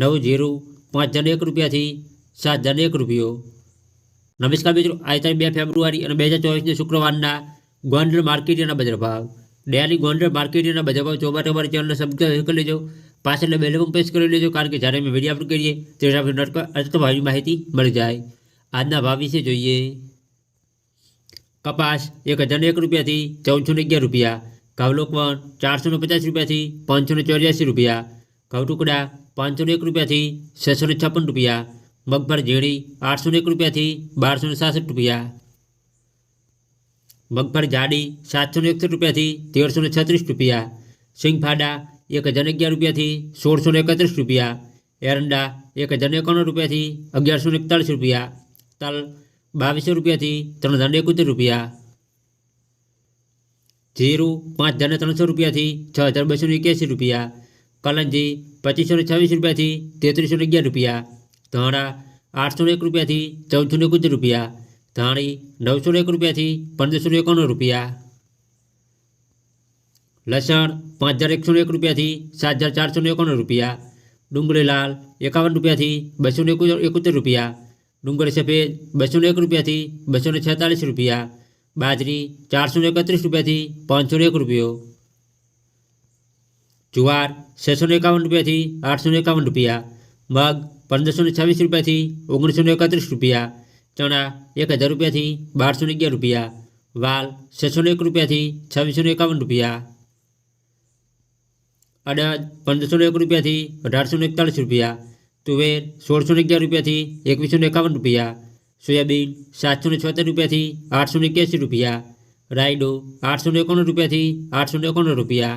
નવ ઝીરો પાંચ હજાર એક રૂપિયાથી સાત હજાર એક રૂપિયો. નમસ્કાર મિત્રો, આજે તારીખ બે ફેબ્રુઆરી અને બે હજાર ચોવીસની શુક્રવારના ગોંડલ માર્કેટના બજાર ભાવ. ડેલી ગોંડલ માર્કેટના બજાર ભાવ ચોબાટ અમારી ચેનલને સબસ્ક્રાઈબ કરી લેજો. પાછળ બેલ પણ પ્રેસ કરી લેજો, કારણ કે જ્યારે અમે વીડિયો અપલોડ કરીએ નટક અર્થ ભાવની માહિતી મળી જાય. આજના ભાવ વિશે જોઈએ. કપાસ એક હજાર એક રૂપિયાથી ચૌદસો ને અગિયાર રૂપિયા. ઘઉં પણ ચારસો ને પચાસ રૂપિયાથી પાંચસો ને ચોર્યાસી રૂપિયા. ઘઉં ટુકડા પાંચસો ને એક રૂપિયાથી છસો ને છપ્પન રૂપિયા મગફળ ઝીણી આઠસો ને એક રૂપિયાથી બારસો ને સાસઠ રૂપિયા મગફળી જાડી સાતસો ને એકસઠ રૂપિયાથી તેરસો ને છત્રીસ રૂપિયા સિંગફાડા એક હજાર અગિયાર રૂપિયાથી સોળસો ને એકત્રીસ રૂપિયા એરંડા એક હજાર એકાણું રૂપિયાથી અગિયારસો ને એકતાળીસ રૂપિયા તલ બાવીસો રૂપિયાથી ત્રણ હજાર એકોતેર રૂપિયા જીરું પાંચ હજાર ને ત્રણસો રૂપિયાથી છ હજાર બસો ને એક્યાસી રૂપિયા કલંજી પચીસો ને છવ્વીસ રૂપિયાથી તેત્રીસો ને અગિયાર રૂપિયા ધાણા આઠસો ને એક રૂપિયાથી ચૌદસો ને એકોતેર રૂપિયા ધાણી નવસો ને એક રૂપિયાથી પંદરસો ને એકાણું રૂપિયા લસણ પાંચ હજાર એકસો ને એક રૂપિયાથી સાત હજાર ચારસો ને એકાણું રૂપિયા ડુંગળી લાલ એકાવન રૂપિયાથી બસો ને એકોતેર રૂપિયા ડુંગળી સફેદ બસો ને એક રૂપિયાથી બસો ને છેતાલીસ રૂપિયા બાજરી ચારસો ને એકત્રીસ રૂપિયાથી પાંચસો ને એક રૂપિયો જુવાર છસો એકાવન રૂપિયાથી આઠસો એકાવન રૂપિયા, મગ પંદરસો ને છવ્વીસ રૂપિયાથી ઓગણીસો ને એકત્રીસ રૂપિયા, ચણા એક હજાર રૂપિયાથી બારસો અગિયાર રૂપિયા, વાલ છસો એક રૂપિયાથી છવ્વીસો એકાવન રૂપિયા, અડદ પંદરસો એક રૂપિયાથી અઢારસો ને એકતાલીસ રૂપિયા, તુવેર સોળસો અગિયાર રૂપિયાથી એકવીસો એકાવન રૂપિયા, સોયાબીન સાતસો ને છોતેર રૂપિયાથી આઠસો ને એક્યાસી રૂપિયા, રાયડો આઠસો એકાણું રૂપિયાથી આઠસો એકાણું રૂપિયા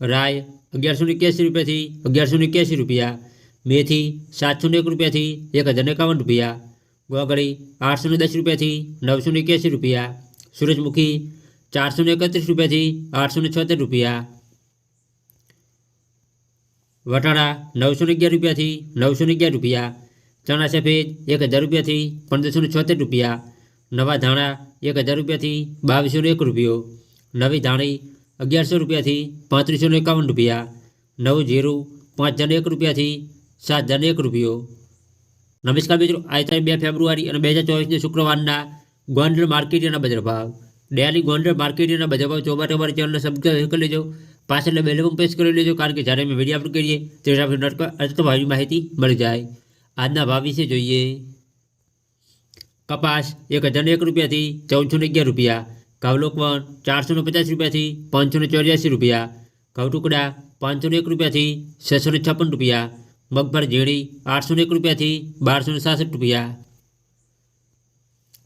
રાય અગિયારસો ને એક્યાસી રૂપિયાથી અગિયારસો ને એક્યાસી રૂપિયા મેથી સાતસો ને એક રૂપિયાથી એક હજાર ને એકાવન રૂપિયા ગોગળી આઠસો ને દસ રૂપિયાથી નવસો ને એક્યાસી રૂપિયા સૂરજમુખી ચારસો ને એકત્રીસ રૂપિયાથી આઠસો ને છોતેર રૂપિયા વટાણા નવસો ને અગિયાર રૂપિયાથી નવસો ને અગિયાર રૂપિયા ચણા સફેદ એક હજાર રૂપિયાથી પંદરસો ને છોતેર રૂપિયા નવા ધાણા એક હજાર રૂપિયાથી બાવીસો ને એક રૂપિયો નવી ધાણી અગિયારસો રૂપિયાથી પાંત્રીસો ને એકાવન રૂપિયા નવું જીરું પાંચ હજાર એક રૂપિયાથી સાત હજાર એક રૂપિયો નમસ્કાર મિત્રો આજે તારીખ બે ફેબ્રુઆરી અને બે હજાર ચોવીસની શુક્રવારના ગોંડલ માર્કેટના બજાર ભાવ ડેલી ગોંડલ માર્કેટના બજાર ભાવ ચોબાટ અમારી ચેનલને સબસ્ક્રાઈબ કરી લેજો પાછળ બેલ પણ પ્રેસ કરી લેજો કારણ કે જ્યારે અમે વિડીયો અપલોડ કરીએ ત્યારે આપણે નટક અર્થ ભાવની માહિતી મળી જાય આજના ભાવ વિશે જોઈએ કપાસ એક હજાર એક રૂપિયાથી ચૌદસો ને અગિયાર રૂપિયા ઘઉં લોકવન ચારસો ને પચાસ રૂપિયાથી પાંચસો ને ચોર્યાસી રૂપિયા ઘઉં ટુકડા પાંચસો ને એક રૂપિયાથી છસો ને છપ્પન રૂપિયા મગફળ ઝીણી આઠસો ને એક રૂપિયાથી બારસો ને સાસઠ રૂપિયા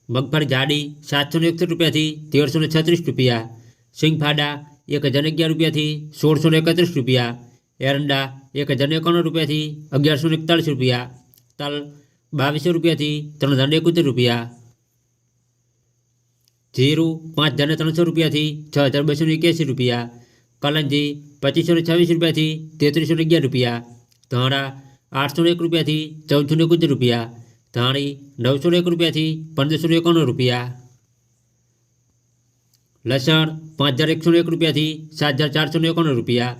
મગફળી જાડી સાતસો ને એકસઠ રૂપિયાથી તેરસો ને છત્રીસ રૂપિયા સિંગફાડા એક હજાર અગિયાર રૂપિયાથી સોળસો ને એકત્રીસ રૂપિયા એરંડા એક હજાર એકાણું રૂપિયાથી અગિયારસો ને એકતાળીસ રૂપિયા તલ બાવીસો રૂપિયાથી ત્રણ હજાર એકોતેર રૂપિયા જીરું પાંચ હજાર ને ત્રણસો રૂપિયાથી છ હજાર બસો ને એક્યાસી રૂપિયા કલંજી પચીસો ને છવ્વીસ રૂપિયાથી તેત્રીસો ને અગિયાર રૂપિયા ધાણા આઠસો ને એક રૂપિયાથી ચૌદસો ને એકોતેર રૂપિયા ધાણી નવસો ને એક રૂપિયાથી પંદરસો ને એકાણું રૂપિયા લસણ પાંચ હજાર એકસો ને એક રૂપિયાથી સાત હજાર ચારસો ને એકાણું રૂપિયા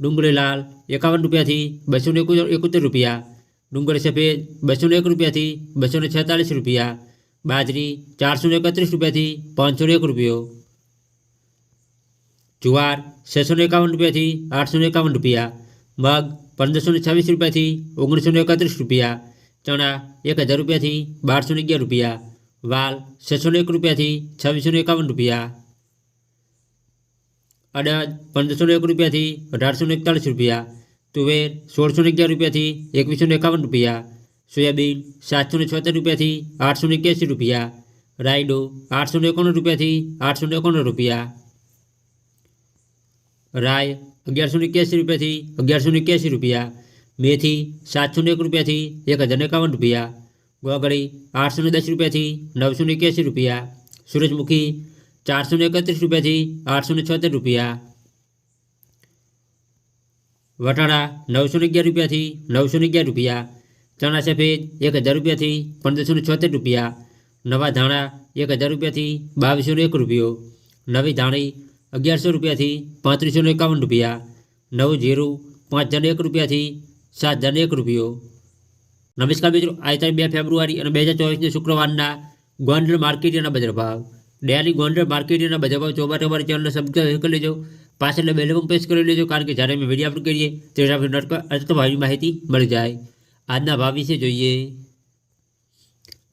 ડુંગળી લાલ એકાવન રૂપિયાથી બસો ને એકોતેર રૂપિયા ડુંગળી સફેદ બસો ને એક રૂપિયાથી બસો ને છેતાલીસ રૂપિયા બાજરી ચારસો ને એકત્રીસ રૂપિયાથી પાંચસો ને એક રૂપિયો જુવાર છસો ને એકાવન રૂપિયાથી આઠસો ને એકાવન રૂપિયા મગ પંદરસો ને છવ્વીસ રૂપિયાથી ઓગણીસો ને એકત્રીસ રૂપિયા ચણા એક હજાર રૂપિયાથી બારસો ને અગિયાર રૂપિયા વાલ છસો ને એક રૂપિયાથી છવ્વીસો ને એકાવન રૂપિયા અડદ પંદરસો ને એક રૂપિયાથી અઢારસો ને એકતાલીસ રૂપિયા તુવેર સોળસો ને અગિયાર રૂપિયાથી એકવીસો ને એકાવન રૂપિયા સોયાબીન સાતસો ને છોતેર રૂપિયાથી આઠસો ને એક્યાસી રૂપિયા રાયડો આઠસો ને એકાણું રૂપિયાથી આઠસો ને એકાણું રૂપિયા રાય અગિયારસો ને એક્યાસી રૂપિયાથી અગિયારસો ને એક્યાસી રૂપિયા મેથી સાતસો ને એક રૂપિયાથી એક હજાર ને એકાવન રૂપિયા ગોગળી આઠસો ને દસ રૂપિયાથી નવસો ને એક્યાસી રૂપિયા સૂરજમુખી ચારસો ને એકત્રીસ રૂપિયાથી આઠસો ને છોતેર રૂપિયા વટાણા નવસો ને અગિયાર રૂપિયાથી નવસો ને અગિયાર રૂપિયા ચણા સફેદ એક હજાર રૂપિયાથી પંદરસો ને છોતેર રૂપિયા નવા ધાણા એક હજાર રૂપિયાથી બાવીસો ને એક રૂપિયો નવી ધાણી અગિયારસો રૂપિયાથી પાંત્રીસો ને એકાવન રૂપિયા નવું જીરું પાંચ હજાર એક રૂપિયાથી સાત હજાર એક રૂપિયો નમસ્કાર મિત્રો આજે તારીખ બે ફેબ્રુઆરી અને બે હજાર ચોવીસની શુક્રવારના ગોંડલ માર્કેટના બજાર ભાવ ડેલી ગોંડલ માર્કેટના બજાર ભાવ ચોબાર અમારી ચેનલને સબસ્ક્રાઈબ કરી લેજો પાછળ બેલ પણ પ્રેસ કરી લેજો કારણ કે જ્યારે અમે વિડીયો અપલોડ કરીએ ત્યારે આપણે નોટ અથવા ભાવની માહિતી મળી જાય આજના ભાવ વિશે જોઈએ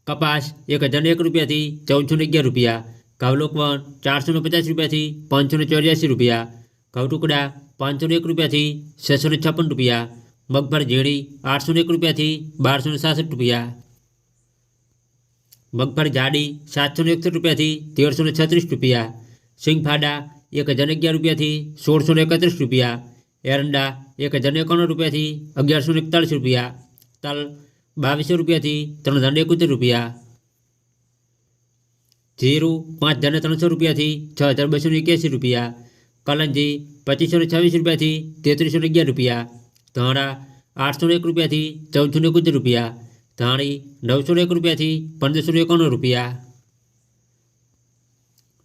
કપાસ એક હજાર એક રૂપિયાથી ચૌદસો ને અગિયાર રૂપિયા ઘઉં લોકવણ ચારસો ને પચાસ રૂપિયાથી પાંચસો ને ચોર્યાસી રૂપિયા ઘઉં ટુકડા પાંચસો ને એક રૂપિયાથી છસો ને છપ્પન રૂપિયા મગફળ ઝીણી આઠસો ને એક રૂપિયાથી બારસો ને સાસઠ રૂપિયા મગફળ જાડી સાતસો ને એકસઠ રૂપિયાથી તેરસો ને છત્રીસ રૂપિયા સિંગફાડા એક હજાર ને અગિયાર રૂપિયાથી સોળસો ને એકત્રીસ રૂપિયા એરંડા એક હજાર ને એકાણું રૂપિયાથી અગિયારસો ને એકતાલીસ રૂપિયા તલ બાવીસો રૂપિયાથી ત્રણ હજાર ને એકોતેર રૂપિયા જીરું પાંચ હજાર ને ત્રણસો રૂપિયાથી છ હજાર બસો ને એક્યાસી રૂપિયા કલંજી પચીસો ને છવ્વીસ રૂપિયાથી તેત્રીસો ને અગિયાર રૂપિયા ધાણા આઠસો ને એક રૂપિયાથી ચૌદસો ને એકોતેર રૂપિયા ધાણી નવસો ને એક રૂપિયાથી પંદરસો ને એકાણું રૂપિયા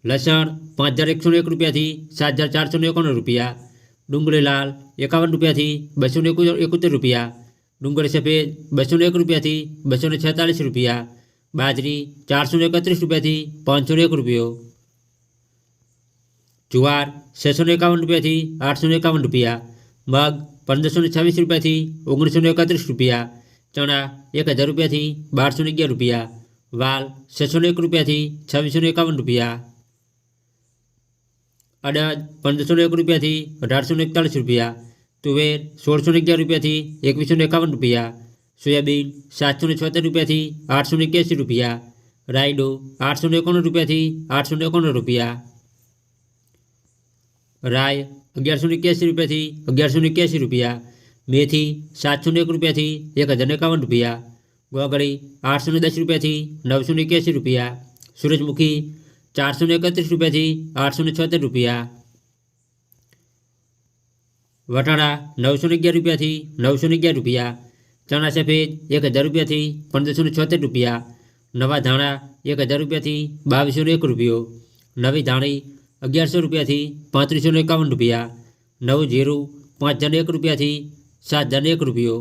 લસણ પાંચ હજાર એકસો ને એક રૂપિયાથી સાત હજાર ચારસો ને એકાણું રૂપિયા ડુંગળી લાલ એકાવન રૂપિયાથી બસો ને એકોતેર રૂપિયા ડુંગળી સફેદ બસો ને એક રૂપિયાથી બસો ને છેતાલીસ રૂપિયા બાજરી ચારસો ને એકત્રીસ રૂપિયાથી પાંચસો ને એક રૂપિયો જુવાર છસો ને એકાવન રૂપિયાથી આઠસો ને એકાવન રૂપિયા મગ પંદરસો ને છવ્વીસ રૂપિયાથી ઓગણીસો ને એકત્રીસ રૂપિયા ચણા એક હજાર રૂપિયાથી બારસો ને અગિયાર રૂપિયા વાલ છસો ને એક રૂપિયાથી છવ્વીસો ને એકાવન રૂપિયા અડદ પંદરસો ને એક રૂપિયાથી અઢારસો ને એકતાલીસ રૂપિયા તુવેર સોળસો ને અગિયાર રૂપિયાથી એકવીસો ને એકાવન રૂપિયા સોયાબીન સાતસો ને છોતેર રૂપિયાથી આઠસો ને એક્યાસી રૂપિયા રાયડો આઠસો ને એકાણું રૂપિયાથી આઠસો ને એકાણું રૂપિયા રાય અગિયારસો ને એક્યાસી રૂપિયાથી અગિયારસો ને એક્યાસી રૂપિયા મેથી સાતસો ને એક રૂપિયાથી એક હજાર ને એકાવન રૂપિયા ગોગળી આઠસો ને દસ રૂપિયાથી નવસો ને એક્યાસી રૂપિયા સૂરજમુખી ચારસો ને એકત્રીસ રૂપિયાથી આઠસો ને છોતેર રૂપિયા વટાણા નવસો અગિયાર રૂપિયાથી નવસો અગિયાર રૂપિયા, ચણા સફેદ એક હજાર રૂપિયાથી પંદરસો છોતેર રૂપિયા, નવા ધાણા એક હજાર રૂપિયાથી બાવીસો એક રૂપિયો, નવી ધાણી અગિયારસો રૂપિયાથી પાંત્રીસો એકાવન રૂપિયા, નવું જીરું પાંચ હજાર એક રૂપિયાથી સાત હજાર એક રૂપિયો.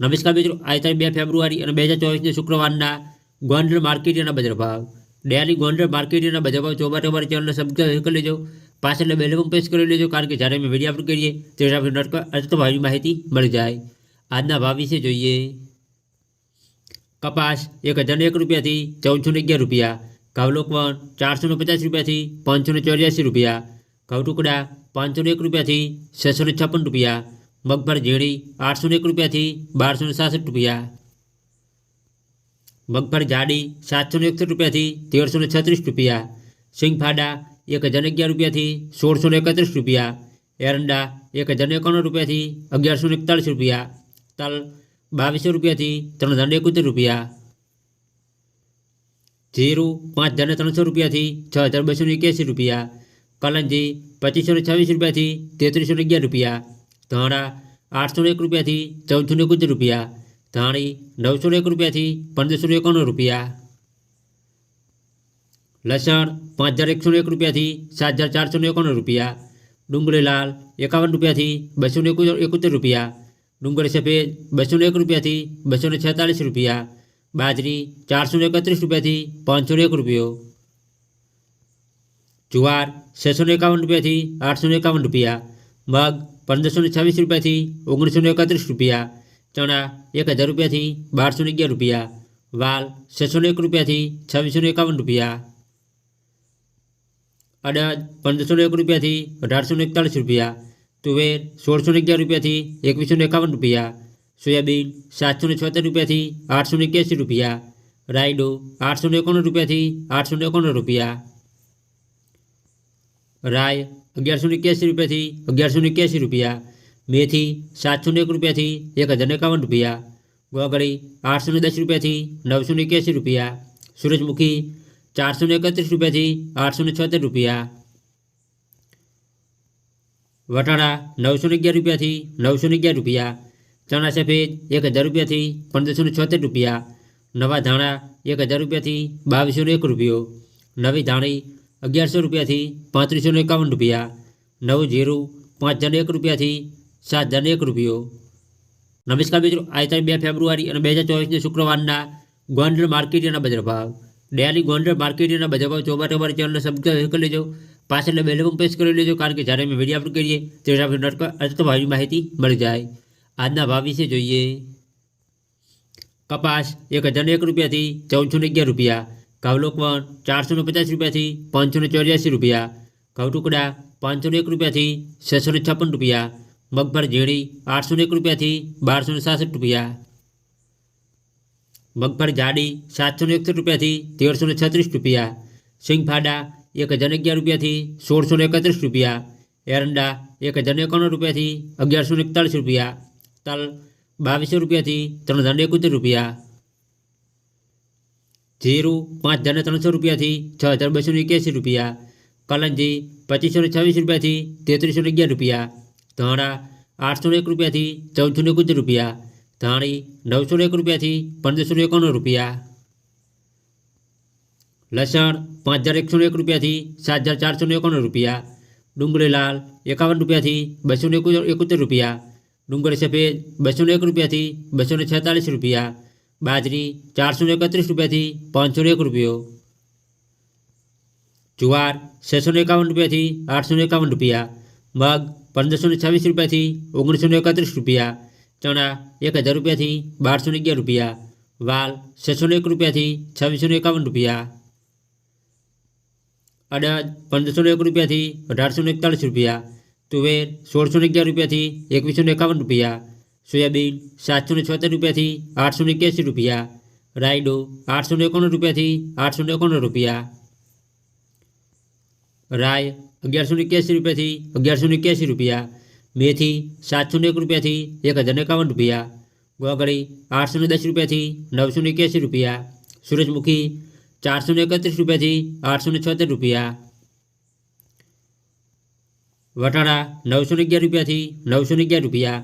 નમસ્કાર મિત્રો, આજે તારીખ બે ફેબ્રુઆરી અને બે હજાર ચોવીસની શુક્રવારના ગોંડલ માર્કેટના બજાર ભાવ ડેલી ગોંડલ માર્કેટના બજાર ભાવ ચોબાર અમારી ચેનલને સબસ્ક્રાઈબ કરી લેજો. પાછળ બેલ પણ પ્રેસ કરી લેજો કારણ કે જ્યારે અમે વિડીયો અપલોડ કરીએ ત્યારે આપણે નોટ અથવા ભાવની માહિતી મળી જાય આજના ભાવ વિશે જોઈએ કપાસ એક હજાર એક રૂપિયાથી ચૌદસો ને અગિયાર રૂપિયા ઘઉં લોકવણ ચારસો ને પચાસ રૂપિયાથી પાંચસો ને ચોર્યાસી રૂપિયા ઘઉં ટુકડા પાંચસો ને એક રૂપિયાથી છસો ને છપ્પન રૂપિયા મગફળ ઝીણી આઠસો ને એક રૂપિયાથી બારસો ને સાસઠ રૂપિયા મગફળ જાડી સાતસો ને એકસઠ રૂપિયાથી તેરસો ને છત્રીસ રૂપિયા સિંગફાડા એક હજાર ને અગિયાર રૂપિયાથી સોળસો ને એકત્રીસ રૂપિયા એરંડા એક હજાર ને એકાણું રૂપિયાથી અગિયારસો ને એકતાલીસ રૂપિયા તલ બાવીસો રૂપિયાથી ત્રણ હજાર ને એકોતેર રૂપિયા જીરું પાંચ હજાર ને ત્રણસો રૂપિયાથી છ હજાર બસો ને એક્યાસી રૂપિયા કલંજી પચીસો ને છવ્વીસ રૂપિયાથી તેત્રીસો ને અગિયાર રૂપિયા ધાણા આઠસો ને એક રૂપિયાથી ચૌદસો ને એકોતેર રૂપિયા ધાણી નવસો ને એક રૂપિયાથી પંદરસો ને એકાણું રૂપિયા લસણ પાંચ હજાર એકસો ને એક રૂપિયાથી સાત હજાર ચારસો ને એકાણું રૂપિયા ડુંગળી લાલ એકાવન રૂપિયાથી બસો ને એકોતેર રૂપિયા ડુંગળી સફેદ બસો ને એક રૂપિયાથી બસો ને છેતાલીસ રૂપિયા બાજરી ચારસો ને એકત્રીસ રૂપિયાથી પાંચસો ને એક રૂપિયો જુવાર છસો ને એકાવન રૂપિયાથી આઠસો ને એકાવન રૂપિયા મગ પંદરસો ને છવ્વીસ રૂપિયાથી ઓગણીસો ને એકત્રીસ રૂપિયા ચણા એક હજાર રૂપિયાથી બારસો ને અગિયાર રૂપિયા વાલ છસો ને એક રૂપિયાથી છવ્વીસો ને એકાવન રૂપિયા અડદ પંદરસો ને એક રૂપિયાથી અઢારસો ને એકતાલીસ રૂપિયા તુવેર સોળસો ને અગિયાર રૂપિયાથી એકવીસો ને એકાવન રૂપિયા સોયાબીન સાતસો ને છોતેર રૂપિયાથી આઠસો ને એક્યાસી રૂપિયા રાયડો આઠસો ને એકાણું રૂપિયાથી આઠસો ને એકાણું રૂપિયા રાય અગિયારસો ને એક્યાસી રૂપિયાથી અગિયારસો ને એક્યાસી રૂપિયા મેથી સાતસો ને એક રૂપિયાથી એક હજાર ને એકાવન રૂપિયા ગોગળી આઠસો ને દસ રૂપિયાથી નવસો ને એક્યાસી રૂપિયા સૂરજમુખી ચારસો ને એકત્રીસ રૂપિયાથી આઠસો ને છોતેર રૂપિયા વટાણા નવસો ને અગિયાર રૂપિયાથી નવસો ને અગિયાર રૂપિયા ચણા સફેદ એક હજાર રૂપિયાથી પંદરસો ને છોતેર રૂપિયા નવા ધાણા એક હજાર રૂપિયાથી બાવીસો ને એક રૂપિયો નવી ધાણી અગિયારસો રૂપિયાથી પાંત્રીસો ને એકાવન રૂપિયા નવું જીરું પાંચ હજાર એક રૂપિયાથી સાત હજારને એક રૂપિયો નમસ્કાર મિત્રો આજે તારીખ બે ફેબ્રુઆરી અને બે હજાર ચોવીસને શુક્રવારના ગોંડલ માર્કેટના બજાર ભાવ ડેલી ગોંડલ માર્કેટના બજાર ભાવ ચોબા ચોબાર ચેનલને સબસ્ક્રાઈબ કરી લેજો પાછળ બેલ પણ પ્રેસ કરી લેજો કારણ કે જ્યારે અમે વિડીયો અપલોડ કરીએ ત્યારે આપણે નટક અર્થ ભાવની માહિતી મળી જાય આજના ભાવ વિશે જોઈએ કપાસ એક હજારને એક રૂપિયાથી ચૌદસો ને અગિયાર રૂપિયા ઘઉલોકવણ ચારસો ને પચાસ રૂપિયાથી પાંચસો ને ચોર્યાસી રૂપિયા ઘઉ ટુકડા પાંચસો ને એક રૂપિયાથી છસો ને છપ્પન રૂપિયા મગફળ ઝીણી આઠસો ને એક રૂપિયાથી બારસો ને સાસઠ રૂપિયા મગફળી જાડી સાતસો ને એકસઠ રૂપિયાથી તેરસો ને છત્રીસ રૂપિયા સિંગફાડા એક હજાર અગિયાર રૂપિયાથી સોળસો ને એકત્રીસ રૂપિયા એરંડા એક હજાર એકાણું રૂપિયાથી અગિયારસો ને એકતાળીસ રૂપિયા તલ બાવીસો રૂપિયાથી ત્રણ હજાર એકોતેર રૂપિયા જીરું પાંચ હજાર ત્રણસો રૂપિયાથી છ હજાર બસો ને એક્યાસી રૂપિયા કલંજી પચીસો ને છવ્વીસ રૂપિયાથી તેત્રીસો ને અગિયાર રૂપિયા ધાણા આઠસો ને એક રૂપિયાથી ચૌદસો ને એકોતેર રૂપિયા ધાણી નવસો ને એક રૂપિયાથી પંદરસો ને એકાણું રૂપિયા લસણ પાંચ હજાર એકસો ને એક રૂપિયાથી સાત હજાર ચારસો ને એકાણું રૂપિયા ડુંગળી લાલ એકાવન રૂપિયાથી બસો ને એકોતેર રૂપિયા ડુંગળી સફેદ બસો ને એક રૂપિયાથી બસો ને છેતાલીસ રૂપિયા બાજરી ચારસો ને એકત્રીસ રૂપિયાથી પાંચસો ને એક રૂપિયો જુવાર છસો ને એકાવન રૂપિયાથી આઠસો ને એકાવન રૂપિયા મગ પંદરસો ને છવ્વીસ રૂપિયાથી ઓગણીસો ને એકત્રીસ રૂપિયા ચણા એક હજાર રૂપિયાથી બારસો ને અગિયાર રૂપિયા વાલ છસો ને એક રૂપિયાથી છવ્વીસો ને એકાવન રૂપિયા અડદ પંદરસો ને એક રૂપિયાથી અઢારસો ને એકતાલીસ રૂપિયા તુવેર સોળસો ને અગિયાર રૂપિયાથી એકવીસો ને એકાવન રૂપિયા સોયાબીન સાતસો ને છોતેર રૂપિયાથી આઠસો ને એક્યાસી રૂપિયા રાયડો આઠસો ને એકાણું રૂપિયાથી આઠસો ને એકાણું રૂપિયા રાય અગિયારસો ને એક્યાસી રૂપિયાથી અગિયારસો ને એક્યાસી રૂપિયા મેથી સાતસો ને એક રૂપિયાથી એક હજાર ને એકાવન રૂપિયા ગોગળી આઠસો ને દસ રૂપિયાથી નવસો ને એક્યાસી રૂપિયા સૂરજમુખી ચારસો ને એકત્રીસ રૂપિયાથી આઠસો ને છોતેર રૂપિયા વટાણા નવસો ને અગિયાર રૂપિયાથી નવસો ને અગિયાર રૂપિયા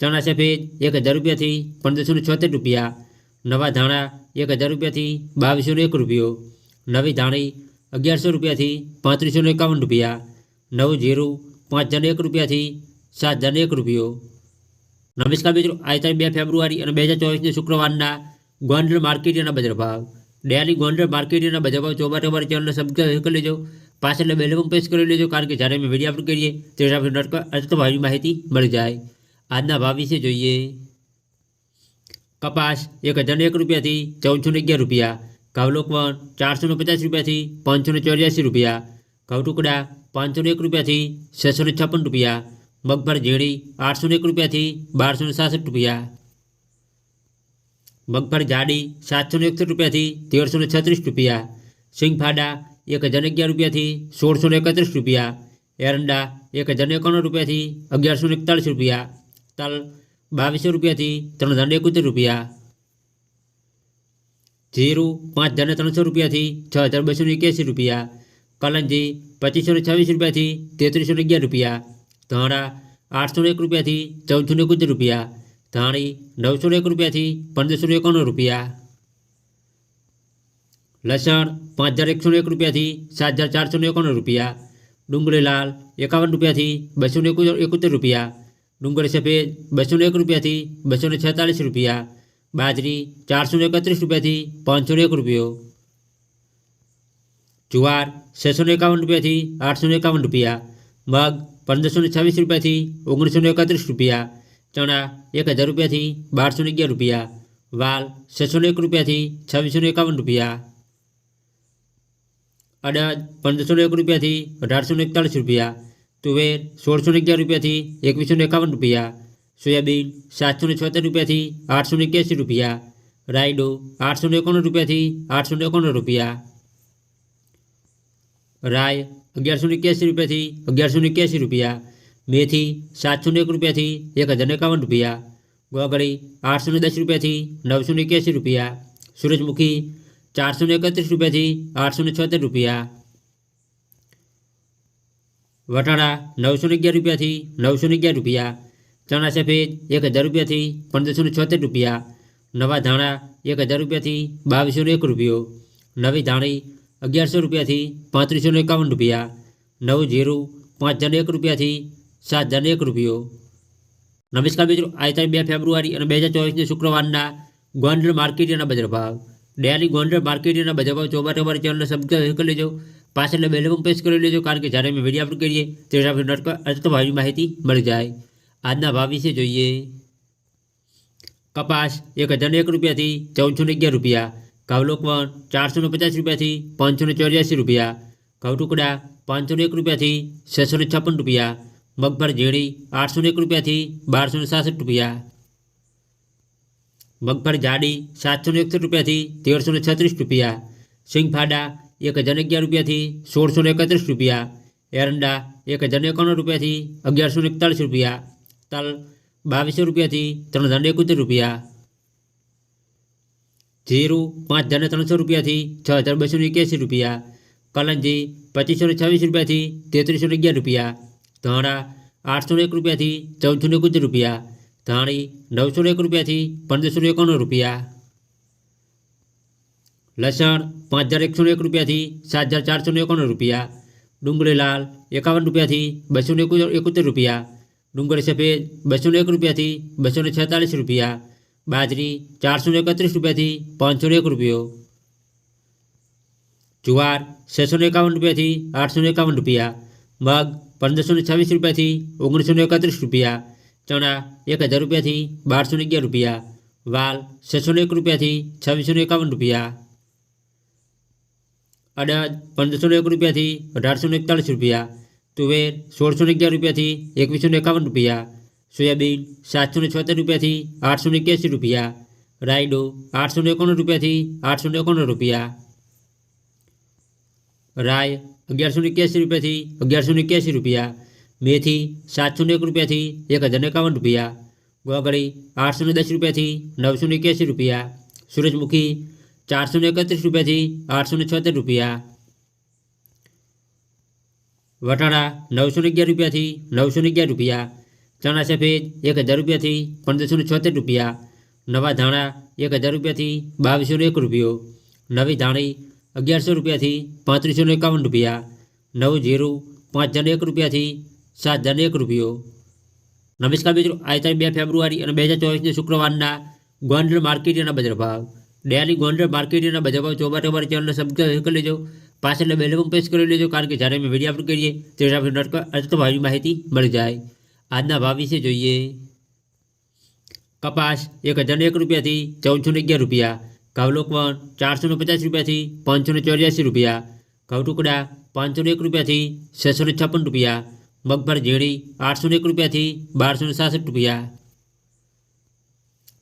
ચણા સફેદ એક હજાર રૂપિયાથી પંદરસો ને છોતેર રૂપિયા નવા ધાણા એક હજાર રૂપિયાથી બાવીસો ને એક રૂપિયો નવી ધાણી અગિયારસો રૂપિયાથી પાંત્રીસો ને એકાવન રૂપિયા નવું જીરું પાંચ હજાર એક રૂપિયાથી સાત હજાર એક રૂપિયો નમસ્કાર મિત્રો આજે તારીખ બે ફેબ્રુઆરી અને બે હજાર ચોવીસને શુક્રવારના ગોંડલ માર્કેટના બજાર ભાવ ડેલી ગોંડલ માર્કેટના બજાર ભાવ ચોબા ચોબાર ચેનલને સબસ્ક્રાઈબ કરી લેજો પાછળ બેલ પણ પ્રેસ કરી લેજો કારણ કે જ્યારે અમે વિડીયો અપલોડ કરીએ ત્યારે આપણે નટક અર્થ ભાવની માહિતી મળી જાય આજના ભાવ વિશે જોઈએ કપાસ એક હજાર એક રૂપિયાથી ચૌદસો ને અગિયાર રૂપિયા ઘઉલોકવણ ચારસો ને પચાસ રૂપિયાથી પાંચસો ને ચોર્યાસી રૂપિયા ઘઉ ટુકડા પાંચસો ને એક રૂપિયાથી છસો ને છપ્પન રૂપિયા મગફળ ઝીણી આઠસો ને એક રૂપિયાથી બારસો ને સાસઠ રૂપિયા મગફળ જાડી સાતસો ને એકસઠ રૂપિયાથી તેરસો ને છત્રીસ રૂપિયા સિંગફાડા એક હજાર અગિયાર રૂપિયાથી સોળસો ને એકત્રીસ રૂપિયા એરંડા એક હજાર એકાણું રૂપિયાથી અગિયારસો ને એકતાળીસ રૂપિયા તલ બાવીસો રૂપિયાથી ત્રણ હજાર એકોતેર રૂપિયા જીરું પાંચ હજાર ત્રણસો રૂપિયાથી છ હજાર બસો ને એક્યાસી રૂપિયા કલંજી પચીસો ને છવ્વીસ રૂપિયાથી તેત્રીસો ને અગિયાર રૂપિયા ધાણા આઠસો ને એક રૂપિયાથી ચૌદસો ને એકોતેર રૂપિયા ધાણી નવસો ને એક રૂપિયાથી પંદરસો ને એકાણું રૂપિયા લસણ પાંચ હજાર એકસો ને એક રૂપિયાથી સાત હજાર ચારસો ને એકાણું રૂપિયા ડુંગળી લાલ એકાવન રૂપિયાથી બસો ને એકોતેર રૂપિયા ડુંગળી સફેદ બસો ને એક રૂપિયાથી બસો ને છેતાલીસ રૂપિયા બાજરી ચારસો ને એકત્રીસ રૂપિયાથી પાંચસો ને એક રૂપિયો જુવાર છસો ને એકાવન રૂપિયાથી આઠસો ને એકાવન રૂપિયા મગ પંદરસો ને છવ્વીસ રૂપિયાથી ઓગણીસો ને એકત્રીસ રૂપિયા ચણા એક હજાર રૂપિયાથી બારસો ને અગિયાર રૂપિયા વાલ છસો ને એક રૂપિયાથી છવ્વીસો ને એકાવન રૂપિયા અડદ પંદરસો ને એક રૂપિયાથી અઢારસો ને એકતાલીસ રૂપિયા તુવેર સોળસો ને અગિયાર રૂપિયાથી એકવીસો ને એકાવન રૂપિયા સોયાબીન સાતસો ને છોતેર રૂપિયાથી આઠસો ને એક્યાસી રૂપિયા રાયડો આઠસો ને એકાણું રૂપિયાથી આઠસો ને એકાણું રૂપિયા રાય અગિયારસો ને એક્યાસી રૂપિયાથી અગિયારસો ને એક્યાસી રૂપિયા મેથી સાતસો ને એક રૂપિયાથી એક હજાર ને એકાવન રૂપિયા ગોગળી આઠસો ને દસ રૂપિયાથી નવસો ને એક્યાસી રૂપિયા સૂરજમુખી ચારસો ને એકત્રીસ રૂપિયાથી આઠસો ને છોતેર રૂપિયા વટાણા નવસો ને અગિયાર રૂપિયાથી નવસો ને અગિયાર રૂપિયા ચણા સફેદ એક હજાર રૂપિયાથી પંદરસો ને છોતેર રૂપિયા નવા ધાણા એક હજાર રૂપિયાથી બાવીસો ને એક રૂપિયો નવી ધાણી અગિયારસો રૂપિયાથી પાંત્રીસો ને એકાવન રૂપિયા નવું જીરું પાંચ હજાર એક રૂપિયાથી સાત હજાર એક રૂપિયો નમસ્કાર મિત્રો આજે તારીખ બે ફેબ્રુઆરી અને બે હજાર ચોવીસની શુક્રવારના ગોંડલ માર્કેટના બજાર ભાવ ડેલી ગોંડલ માર્કેટના બજાર ભાવ ચોબાર અમારી ચેનલને સબસ્ક્રાઈબ કરી લેજો પાછળ બેલ પણ પ્રેસ કરી લેજો કારણ કે જ્યારે અમે વિડીયો અપલોડ કરીએ ત્યારે આપણે નોટ પર ભાવની માહિતી મળી જાય આજના ભાવ વિશે જોઈએ કપાસ એક હજાર એક રૂપિયાથી ચૌદસો ને અગિયાર રૂપિયા ઘઉં લોકવણ ચારસો ને પચાસ રૂપિયાથી પાંચસો ને ચોર્યાસી રૂપિયા ઘઉં ટુકડા પાંચસો ને એક રૂપિયાથી છસો ને છપ્પન રૂપિયા મગફળ ઝીણી આઠસો ને એક રૂપિયાથી બારસો ને સાસઠ રૂપિયા મગફળ જાડી સાતસો ને એકસઠ રૂપિયાથી તેરસો ને છત્રીસ રૂપિયા સિંગફાડા એક હજાર ને અગિયાર રૂપિયાથી સોળસો ને એકત્રીસ રૂપિયા એરંડા એક હજાર ને એકાણું રૂપિયાથી અગિયારસો ને એકતાલીસ રૂપિયા તલ બાવીસો રૂપિયાથી ત્રણ હજાર ને એકોતેર રૂપિયા જીરું પાંચ હજાર ને ત્રણસો રૂપિયાથી છ હજાર બસો ને એક્યાસી રૂપિયા કલંજી પચીસો ને છવ્વીસ રૂપિયાથી તેત્રીસો ને અગિયાર રૂપિયા ધાણા આઠસો ને એક રૂપિયાથી ચૌદસો ને એકોતેર રૂપિયા ધાણી નવસો ને એક રૂપિયાથી પંદરસો ને એકાણું રૂપિયા લસણ પાંચ હજાર એકસો ને એક રૂપિયાથી સાત હજાર ચારસો ને એકાણું રૂપિયા ડુંગળી લાલ એકાવન રૂપિયાથી બસો ને એકોતેર રૂપિયા ડુંગળી સફેદ બસો ને એક રૂપિયાથી બસો ને છેતાલીસ રૂપિયા બાજરી ચારસો ને એકત્રીસ રૂપિયાથી પાંચસો ને એક રૂપિયો જુવાર છસો ને એકાવન રૂપિયાથી આઠસો ને એકાવન રૂપિયા મગ પંદરસો ને છવ્વીસ રૂપિયાથી ઓગણીસો ને એકત્રીસ રૂપિયા ચણા એક હજાર રૂપિયાથી બારસો ને અગિયાર રૂપિયા વાલ છસો ને એક રૂપિયાથી છવ્વીસો ને એકાવન રૂપિયા અડદ પંદરસો ને એક રૂપિયાથી અઢારસો ને એકતાલીસ રૂપિયા તુવેર સોળસો ને અગિયાર રૂપિયાથી એકવીસો ને એકાવન રૂપિયા સોયાબીન સાતસો ને છોતેર રૂપિયાથી આઠસો ને એક્યાસી રૂપિયા રાયડો આઠસો ને એકાણું રૂપિયાથી આઠસો ને એકાણું રૂપિયા રાય અગિયારસો ને એક્યાસી રૂપિયાથી અગિયારસો ને એક્યાસી રૂપિયા મેથી સાતસો ને એક રૂપિયાથી એક હજાર ને એકાવન રૂપિયા ગોગળી આઠસો ને દસ રૂપિયાથી નવસો ને એક્યાસી રૂપિયા સૂરજમુખી ચારસો ને એકત્રીસ રૂપિયાથી આઠસો ને છોતેર રૂપિયા વટાણા નવસો ને અગિયાર રૂપિયાથી નવસો ને અગિયાર રૂપિયા ચણા સફેદ એક હજાર રૂપિયાથી પંદરસો ને છોતેર રૂપિયા નવા ધાણા એક હજાર રૂપિયાથી બાવીસો ને એક રૂપિયો નવી ધાણી અગિયારસો રૂપિયાથી પાંત્રીસો ને એકાવન રૂપિયા નવું જીરું પાંચ હજાર એક રૂપિયાથી સાત હજાર એક રૂપિયો નમસ્કાર મિત્રો આજે તારીખ બે ફેબ્રુઆરી અને બે હજાર ચોવીસની શુક્રવારના ગોંડલ માર્કેટના બજાર ભાવ ડેલી ગોંડલ માર્કેટના બજાર ભાવ ચોબાર અમારી ચેનલને સબસ્ક્રાઈબ કરી લેજો પાછળ બેલ પણ પ્રેસ કરી લેજો કારણ કે જ્યારે અમે વિડીયો અપલોડ કરીએ ત્યારે આપણે નોટ પર ભાવની માહિતી મળી જાય આજના ભાવ વિશે જોઈએ કપાસ એક હજાર એક રૂપિયાથી ચૌદસો ને અગિયાર રૂપિયા ઘઉં લોકવણ ચારસો ને પચાસ રૂપિયાથી પાંચસો ને ચોર્યાસી રૂપિયા ઘઉં ટુકડા પાંચસો ને એક રૂપિયાથી છસો ને છપ્પન રૂપિયા મગફળ ઝીણી આઠસો ને એક રૂપિયાથી બારસો ને સાસઠ રૂપિયા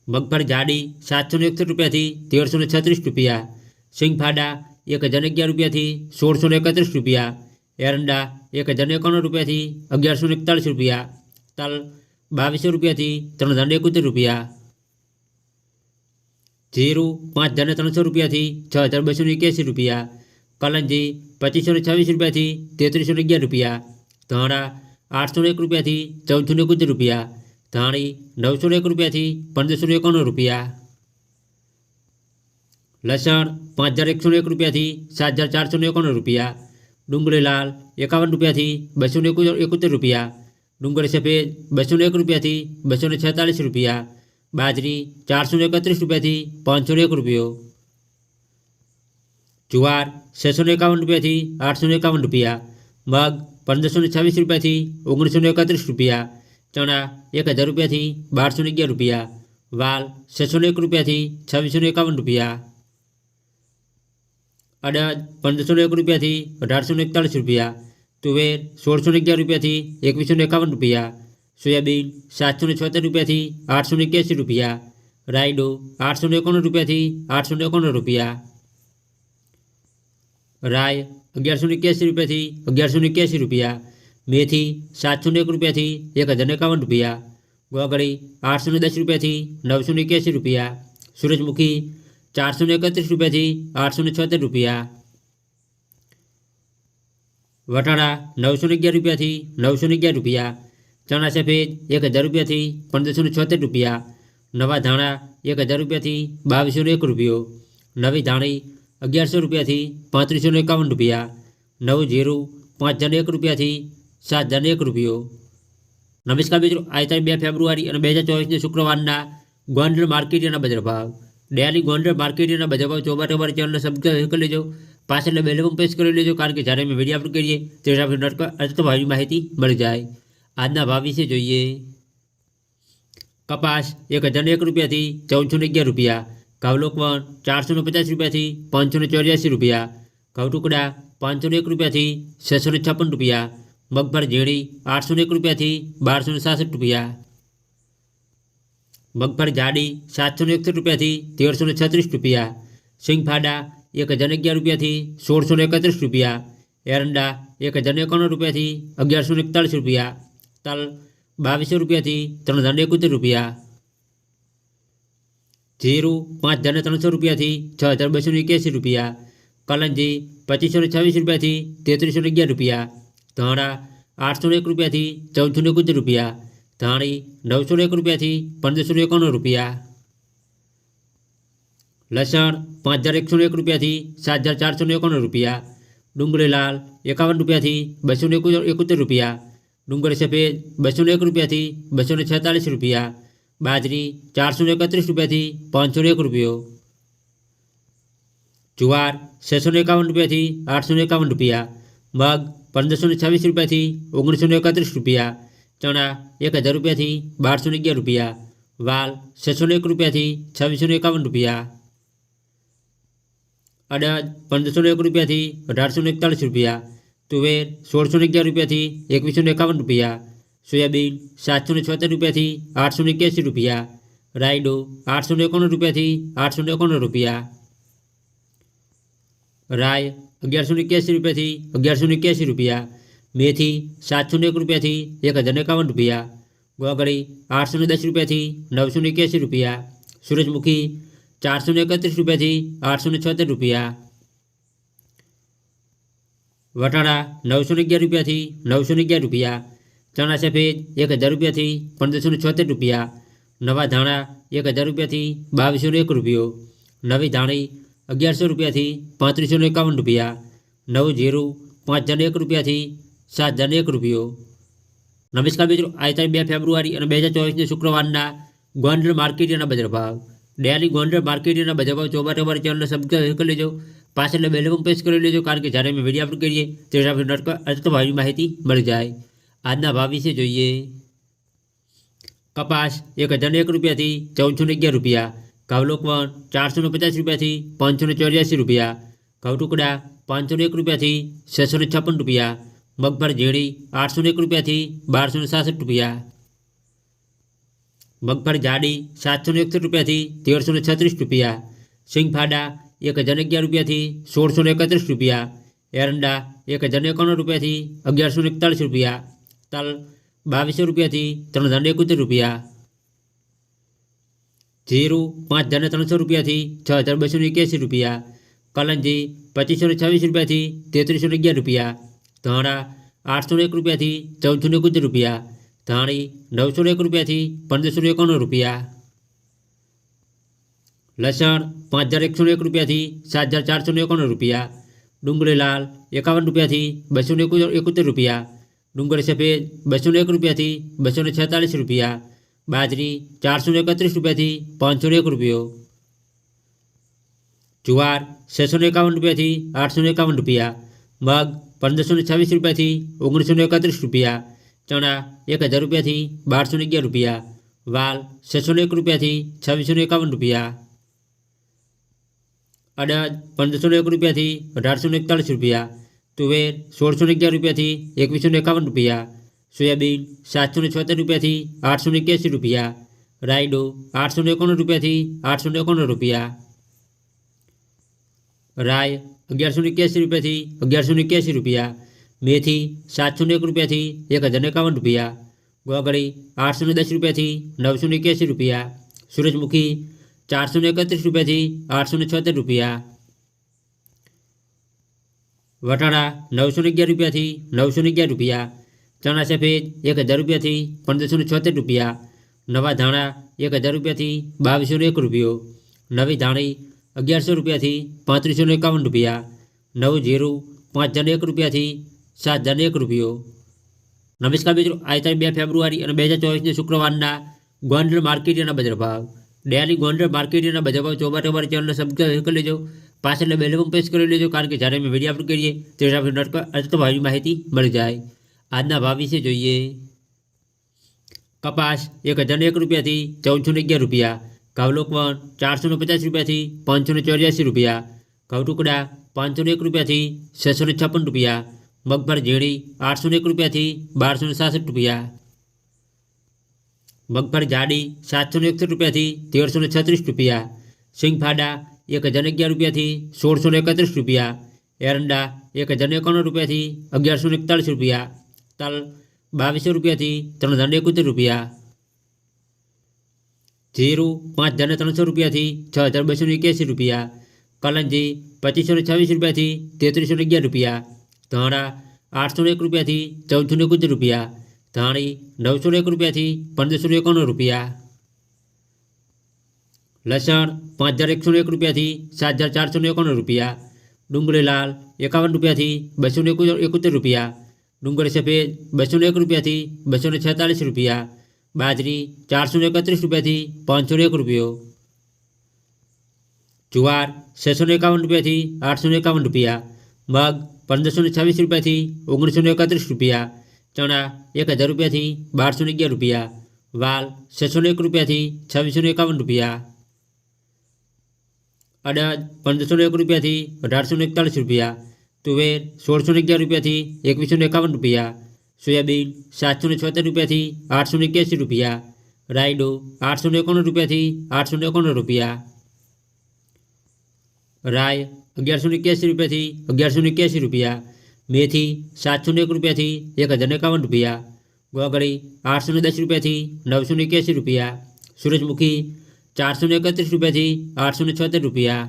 મગફળ જાડી સાતસો ને એકસઠ રૂપિયાથી તેરસો ને છત્રીસ રૂપિયા સિંગફાડા એક હજાર અગિયાર રૂપિયાથી સોળસો ને એકત્રીસ રૂપિયા એરંડા એક હજાર એકાણું રૂપિયાથી અગિયારસો ને એકતાલીસ રૂપિયા તલ બાવીસો રૂપિયાથી ત્રણ હજાર એકોતેર રૂપિયા જીરું પાંચ હજાર ત્રણસો રૂપિયાથી છ હજાર બસો ને એક્યાસી રૂપિયા કલંજી પચીસો ને છવ્વીસ રૂપિયાથી તેત્રીસો ને અગિયાર રૂપિયા ધાણા આઠસો ને એક રૂપિયાથી ચૌદસો ને એકોતેર રૂપિયા ધાણી નવસો ને એક રૂપિયાથી પંદરસો ને એકાણું રૂપિયા લસણ પાંચ હજાર એકસો ને એક રૂપિયાથી સાત હજાર ચારસો ને એકાણું રૂપિયા ડુંગળી લાલ એકાવન રૂપિયાથી બસો ને એકોતેર રૂપિયા ડુંગળી સફેદ બસો ને એક રૂપિયાથી બસો ને છેતાલીસ રૂપિયા બાજરી ચારસો ને એકત્રીસ રૂપિયાથી પાંચસો ને એક રૂપિયો જુવાર છસો ને એકાવન રૂપિયાથી આઠસો ને એકાવન રૂપિયા મગ પંદરસો ને છવ્વીસ રૂપિયાથી ઓગણીસો ને એકત્રીસ રૂપિયા ચણા એક હજાર રૂપિયાથી બારસો ને અગિયાર રૂપિયા વાલ છસો ને એક રૂપિયાથી છવ્વીસો ને એકાવન રૂપિયા અડદ પંદરસો ને એક રૂપિયાથી અઢારસો ને એકતાલીસ રૂપિયા તુવેર સોળસો ને અગિયાર રૂપિયાથી એકવીસો ને એકાવન રૂપિયા સોયાબીન સાતસો ને છોતેર રૂપિયાથી આઠસો ને એક્યાસી રૂપિયા રાયડો આઠસો ને એકાણું રૂપિયાથી આઠસો ને એકાણું રૂપિયા રાય અગિયારસો ને એક્યાસી રૂપિયાથી અગિયારસો ને એક્યાસી રૂપિયા મેથી સાતસો ને એક રૂપિયાથી એક હજાર એકાવન રૂપિયા ગોગળી આઠસો ને દસ રૂપિયાથી નવસો ને એક્યાસી રૂપિયા સૂરજમુખી ચારસો ને એકત્રીસ રૂપિયાથી આઠસો ને છોતેર રૂપિયા વટાણા નવસો અગિયાર રૂપિયાથી નવસો અગિયાર રૂપિયા ચણા સફેદ એક હજાર રૂપિયાથી પંદરસો છોતેર રૂપિયા, નવા ધાણા એક હજાર રૂપિયાથી બાવીસો એક રૂપિયો, નવી ધાણી અગિયારસો રૂપિયાથી પાંત્રીસો એકાવન રૂપિયા, નવું જીરું પાંચ હજાર એક રૂપિયાથી સાત હજાર એક રૂપિયો. નમસ્કાર મિત્રો, આજ તારીખ બે ફેબ્રુઆરી અને બે હજાર ચોવીસની શુક્રવારના ગોંડલ માર્કેટના બજાર ભાવ. ડેલી ગોંડલ માર્કેટિયાના બજાર ભાવ ચોબાટ અમારી ચેનલને સબસ્ક્રાઈબ કરી લેજો. પાછળ બેલ પણ પ્રેસ કરી લેજો કારણ કે જ્યારે અમે વિડીયો અપલોડ કરીએ ત્યારે આપણે નટક અચૂક ભાવની માહિતી મળી જાય આજના ભાવ વિશે જોઈએ કપાસ એક હજાર એક રૂપિયાથી ચૌદસો ને અગિયાર રૂપિયા ઘઉલોકવણ ચારસો ને પચાસ રૂપિયાથી પાંચસો ને ચોર્યાસી રૂપિયા ઘઉ ટુકડા પાંચસો ને એક રૂપિયાથી છસો ને છપ્પન રૂપિયા મગફળ ઝીણી આઠસો ને એક રૂપિયાથી બારસો ને સાસઠ રૂપિયા મગફળી જાડી સાતસો ને એકસઠ રૂપિયાથી તેરસો ને છત્રીસ રૂપિયા સિંગફાડા એક હજાર અગિયાર રૂપિયાથી સોળસો ને એકત્રીસ રૂપિયા એરંડા એક હજાર એકાણું રૂપિયાથી અગિયારસો ને એકતાળીસ રૂપિયા તલ બાવીસો રૂપિયાથી ત્રણ હજાર એકોતેર રૂપિયા જીરું પાંચ હજાર ત્રણસો રૂપિયાથી છ હજાર બસો ને એક્યાસી રૂપિયા કલંજી પચીસો ને છવ્વીસ રૂપિયાથી તેત્રીસો ને અગિયાર રૂપિયા ધાણા આઠસો ને એક રૂપિયાથી ચૌદસો ને એકોતેર રૂપિયા ધાણી નવસો ને એક રૂપિયાથી પંદરસો ને એકાણું રૂપિયા લસણ પાંચ હજાર એકસો ને એક રૂપિયાથી સાત હજાર ચારસો ને એકાણું રૂપિયા ડુંગળી લાલ એકાવન રૂપિયાથી બસો ને એકોતેર રૂપિયા ડુંગળી સફેદ બસો ને એક રૂપિયાથી બસો ને છેતાલીસ રૂપિયા બાજરી ચારસો ને એકત્રીસ રૂપિયાથી પાંચસો ને એક રૂપિયો જુવાર છસો ને એકાવન રૂપિયાથી આઠસો ને એકાવન રૂપિયા મગ પંદરસો ને છવ્વીસ રૂપિયાથી ઓગણીસો ને એકત્રીસ રૂપિયા ચણા એક હજાર રૂપિયાથી બારસો ને અગિયાર રૂપિયા વાલ છસો ને એક રૂપિયાથી છવ્વીસો ને એકાવન રૂપિયા અડદ પંદરસો ને એક રૂપિયાથી અઢારસો ને એકતાલીસ રૂપિયા તુવેર સોળસો ને અગિયાર રૂપિયાથી એકવીસો ને એકાવન રૂપિયા સોયાબીન સાતસો ને છોતેર રૂપિયાથી આઠસો ને એક્યાસી રૂપિયા રાયડો આઠસો ને એકાણું રૂપિયાથી આઠસો ને એકાણું રૂપિયા રાય અગિયારસો ને એક્યાસી રૂપિયાથી અગિયારસો ને એક્યાસી રૂપિયા મેથી સાતસો ને એક રૂપિયાથી એક હજાર ને એકાવન રૂપિયા ગોગળી આઠસો ને દસ રૂપિયાથી નવસો ને એક્યાસી રૂપિયા સૂરજમુખી ચારસો ને એકત્રીસ રૂપિયાથી આઠસો ને છોતેર રૂપિયા વટાણા નવસો ને અગિયાર રૂપિયાથી નવસો ને અગિયાર રૂપિયા ચણા સફેદ એક હજાર રૂપિયાથી પંદરસો ને છોતેર રૂપિયા નવા ધાણા એક હજાર રૂપિયાથી બાવીસો ને એક રૂપિયો નવી ધાણી અગિયારસો રૂપિયાથી પાંત્રીસો ને એકાવન રૂપિયા નવું જીરું પાંચ હજાર એક રૂપિયાથી સાત હજાર એક રૂપિયો નમસ્કાર મિત્રો આજે તારીખ બે ફેબ્રુઆરી અને બે હજાર ચોવીસની શુક્રવારના ગોંડલ માર્કેટના બજાર ભાવ ડેલી ગોંડલ માર્કેટના બજાર ભાવ ચોબાટ અમારી ચેનલને સબસ્ક્રાઈબ કરી લેજો પાછળ બેલ પણ પ્રેસ કરી લેજો કારણ કે જ્યારે અમે વિડીયો અપલોડ કરીએ ત્યારે આપણે નટક અચૂક ભાવની માહિતી મળી જાય આજના ભાવ વિશે જોઈએ કપાસ એક હજાર એક રૂપિયાથી ચૌદસો ને અગિયાર રૂપિયા ઘઉલોકવણ ચારસો ને પચાસ રૂપિયાથી પાંચસો ને ચોર્યાસી રૂપિયા ઘઉ ટુકડા પાંચસો ને એક રૂપિયાથી છસો ને છપ્પન રૂપિયા મગફળ ઝીણી આઠસો ને એક રૂપિયાથી બારસો ને સાસઠ રૂપિયા મગફળ જાડી સાતસો ને એકસઠ રૂપિયાથી તેરસો ને છત્રીસ રૂપિયા સિંગફાડા એક હજાર અગિયાર રૂપિયાથી સોળસો ને એકત્રીસ રૂપિયા એરંડા એક હજાર એકાણું રૂપિયાથી અગિયારસો ને એકતાલીસ રૂપિયા તલ બાવીસો રૂપિયાથી ત્રણ હજાર એકોતેર રૂપિયા જીરું પાંચ હજાર ત્રણસો રૂપિયાથી છ હજાર બસો ને એક્યાસી રૂપિયા કલંજી પચીસો ને છવ્વીસ રૂપિયાથી તેત્રીસો ને અગિયાર રૂપિયા ધાણા આઠસો ને એક રૂપિયાથી ચૌદસો ને એકોતેર રૂપિયા ધાણી નવસો ને એક રૂપિયાથી પંદરસો ને એકાણું રૂપિયા લસણ પાંચ હજાર એકસો ને એક રૂપિયાથી સાત હજાર ચારસો ને એકાણું રૂપિયા ડુંગળી લાલ એકાવન રૂપિયાથી બસો ને એકોતેર રૂપિયા ડુંગળી સફેદ બસો ને એક રૂપિયાથી બસો ને છેતાલીસ રૂપિયા બાજરી ચારસો ને એકત્રીસ રૂપિયાથી પાંચસો ને એક રૂપિયો જુવાર છસો ને એકાવન રૂપિયાથી આઠસો ને એકાવન રૂપિયા મગ પંદરસો ને છવ્વીસ રૂપિયાથી ઓગણીસો ને એકત્રીસ રૂપિયા ચણા એક હજાર રૂપિયાથી બારસો ને અગિયાર રૂપિયા વાલ છસો ને એક રૂપિયાથી છવ્વીસો ને એકાવન રૂપિયા અડદ પંદરસો ને એક રૂપિયાથી અઢારસો ને એકતાલીસ રૂપિયા તુવેર સોળસો ને અગિયાર રૂપિયાથી એકવીસો ને એકાવન રૂપિયા સોયાબીન સાતસો ને છોતેર રૂપિયાથી આઠસો ને એક્યાસી રૂપિયા રાયડો આઠસો ને એકાણું રૂપિયાથી આઠસો ને એકાણું રૂપિયા રાય અગિયારસો ને એક્યાસી રૂપિયાથી અગિયારસો ને એક્યાસી રૂપિયા મેથી સાતસો ને એક રૂપિયાથી એક હજાર એકાવન રૂપિયા ગોગળી આઠસો ને દસ રૂપિયાથી નવસો ને એક્યાસી રૂપિયા સૂરજમુખી ચારસો ને એકત્રીસ રૂપિયાથી આઠસો ને છોતેર રૂપિયા વટાણા નવસો ને અગિયાર રૂપિયાથી નવસો ને અગિયાર રૂપિયા ચણા સફેદ એક હજાર રૂપિયાથી પંદરસો ને છોતેર રૂપિયા નવા ધાણા એક હજાર રૂપિયાથી બાવીસો ને એક રૂપિયો નવી ધાણી અગિયારસો રૂપિયાથી પાંત્રીસો ને એકાવન રૂપિયા નવું જીરું પાંચ હજાર એક રૂપિયાથી સાત હજાર એક રૂપિયો નમસ્કાર મિત્રો આજે તારીખ બે ફેબ્રુઆરી અને બે હજાર ચોવીસની શુક્રવારના ગોંડલ માર્કેટના બજાર ભાવ ડેલી ગોંડલ માર્કેટના બજાર ભાવ ચોબાર ચોબાર ચેનલને સબસ્ક્રાઈબ કરી લેજો પાછળ બેલ પણ પ્રેસ કરી લેજો કારણ કે જ્યારે અમે વિડીયો અપલોડ કરીએ ત્યારે આપણે નોટ પર ભાવની માહિતી મળી જાય આજના ભાવ વિશે જોઈએ કપાસ એક હજાર એક રૂપિયાથી ચૌદસો ને અગિયાર રૂપિયા ઘઉં લોકવણ ચારસો ને પચાસ રૂપિયાથી પાંચસો ને ચોર્યાસી રૂપિયા ઘઉં ટુકડા પાંચસો ને એક રૂપિયાથી છસો ને છપ્પન રૂપિયા મગફળ ઝીણી આઠસો ને એક રૂપિયાથી બારસો ને સાસઠ રૂપિયા મગફળ જાડી સાતસો ને એકસઠ રૂપિયાથી તેરસો ને છત્રીસ રૂપિયા સિંગફાડા એક હજાર ને અગિયાર રૂપિયાથી સોળસો ને એકત્રીસ રૂપિયા એરંડા એક હજાર ને એકાણું રૂપિયાથી અગિયારસો ને એકતાળીસ રૂપિયા તલ બાવીસો રૂપિયાથી ત્રણ હજાર ને એકોતેર રૂપિયા જીરું પાંચ હજાર ને ત્રણસો રૂપિયાથી છ હજાર બસો ને એક્યાસી રૂપિયા કલંજી પચીસો ને છવ્વીસ રૂપિયાથી તેત્રીસો ને અગિયાર રૂપિયા ધાણા આઠસો ને એક રૂપિયાથી ચૌદસો ને એકોતેર રૂપિયા ધાણી નવસો ને એક રૂપિયાથી પંદરસો ને એકાણું રૂપિયા લસણ પાંચ હજાર એકસો ને એક રૂપિયાથી સાત હજાર ચારસો ને એકાણું રૂપિયા ડુંગળી લાલ એકાવન રૂપિયાથી બસો ને એકોતેર રૂપિયા ડુંગળી સફેદ બસો ને એક રૂપિયાથી બસો ને છેતાલીસ રૂપિયા બાજરી ચારસો ને એકત્રીસ રૂપિયાથી પાંચસો ને એક રૂપિયો જુવાર છસો ને એકાવન રૂપિયાથી આઠસો ને એકાવન રૂપિયા મગ પંદરસો ને છવ્વીસ રૂપિયાથી ઓગણીસો ને એકત્રીસ રૂપિયા, ચણા એક હજાર રૂપિયાથી બારસો ને અગિયાર રૂપિયા, વાલ છસો ને એક રૂપિયાથી છવ્વીસો ને એકાવન રૂપિયા અડદ પંદરસો ને એક રૂપિયાથી અઢારસો ને એકતાલીસ રૂપિયા, તુવેર સોળસો ને અગિયાર રૂપિયાથી એકવીસો ને એકાવન રૂપિયા, સોયાબીન સાતસો ને છોતેર રૂપિયાથી આઠસો ને એક્યાસી રૂપિયા, રાયડો આઠસો ને એકાણું રૂપિયાથી આઠસો ને એકાણું રૂપિયા રાય અગિયારસો ને એક્યાસી રૂપિયાથી અગિયારસો ને એક્યાસી રૂપિયા મેથી સાતસો ને એક રૂપિયાથી એક હજાર ને એકાવન રૂપિયા ગોગળી આઠસો ને દસ રૂપિયાથી નવસો ને એક્યાસી રૂપિયા સૂરજમુખી ચારસો ને એકત્રીસ રૂપિયાથી આઠસો ને છોતેર રૂપિયા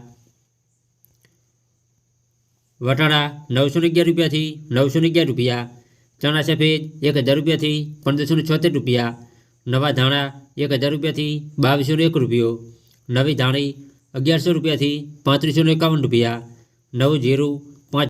વટાણા નવસો ને અગિયાર રૂપિયાથી નવસો ને અગિયાર રૂપિયા ચણા સફેદ એક હજાર રૂપિયાથી પંદરસો ને છોતેર રૂપિયા નવા ધાણા એક હજાર રૂપિયાથી બાવીસો ને એક રૂપિયો નવી ધાણી અગિયારસો રૂપિયાથી પાંત્રીસો એકાવન રૂપિયા નવ જીરું